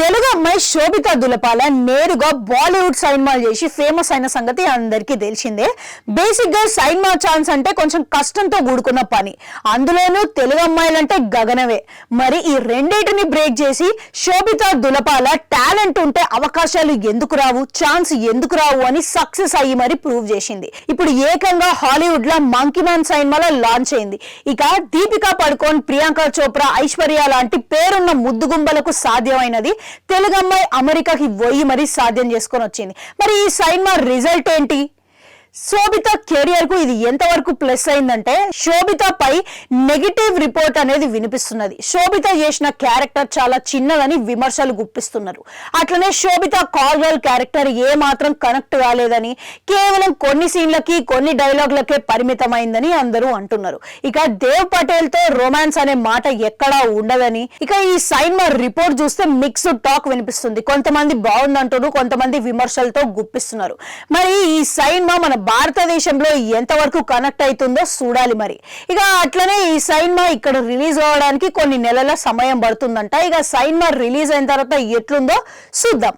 తెలుగు అమ్మాయి శోభిత దులపాల నేరుగా బాలీవుడ్ సైన్మాలు చేసి ఫేమస్ అయిన సంగతి అందరికీ తెలిసిందే. బేసిక్గా సైన్మా ఛాన్స్ అంటే కొంచెం కష్టంతో కూడుకున్న పని. అందులోనూ తెలుగు అమ్మాయిలంటే గగనవే మరి ఈ రెండింటిని బ్రేక్ చేసి శోభిత దులపాల టాలెంట్ ఉంటే అవకాశాలు ఎందుకు రావు? ఛాన్స్ ఎందుకు రావు అని సక్సెస్ అయ్యి మరి ప్రూవ్ చేసింది. ఇప్పుడు ఏకంగా హాలీవుడ్లో మంకీ మ్యాన్ సైన్మాలో లాంచ్ అయింది. ఇక దీపికా పడుకోన్ ప్రియాంక చోప్రా ఐశ్వర్య లాంటి పేరున్న ముద్దుగుంబలకు సాధ్యమైనది తెలుగు అమ్మాయి అమెరికాకి పోయి మరీ సాధ్యం చేసుకొని వచ్చింది. మరి ఈ సైన్మా రిజల్ట్ ఏంటి? శోభిత కెరియర్కు ఇది ఎంతవరకు ప్లస్ అయిందంటే శోభిత పై నెగిటివ్ రిపోర్ట్ అనేది వినిపిస్తున్నది. శోభిత చేసిన క్యారెక్టర్ చాలా చిన్నదని విమర్శలు గుప్పిస్తున్నారు. అట్లనే శోభిత కాల్ గర్ల్ క్యారెక్టర్ ఏ మాత్రం కనెక్ట్ కాలేదని కేవలం కొన్ని సీన్లకి కొన్ని డైలాగ్లకే పరిమితమైందని అందరూ అంటున్నారు. ఇక దేవ్ పటేల్తో రొమాన్స్ అనే మాట ఎక్కడా ఉండదని ఇక ఈ సైన్మా రిపోర్ట్ చూస్తే మిక్స్డ్ టాక్ వినిపిస్తుంది. కొంతమంది బాగుందంటున్నారు కొంతమంది విమర్శలతో గుప్పిస్తున్నారు. మరి ఈ సైన్మా మన భారతదేశంలో ఎంతవరకు కనెక్ట్ అవుతుందో చూడాలి మరి. ఇక అట్లనే ఈ సైన్మా ఇక్కడ రిలీజ్ అవ్వడానికి కొన్ని నెలల సమయం పడుతుందంట. ఇక సైన్మా రిలీజ్ అయిన తర్వాత ఎట్లుందో చూద్దాం.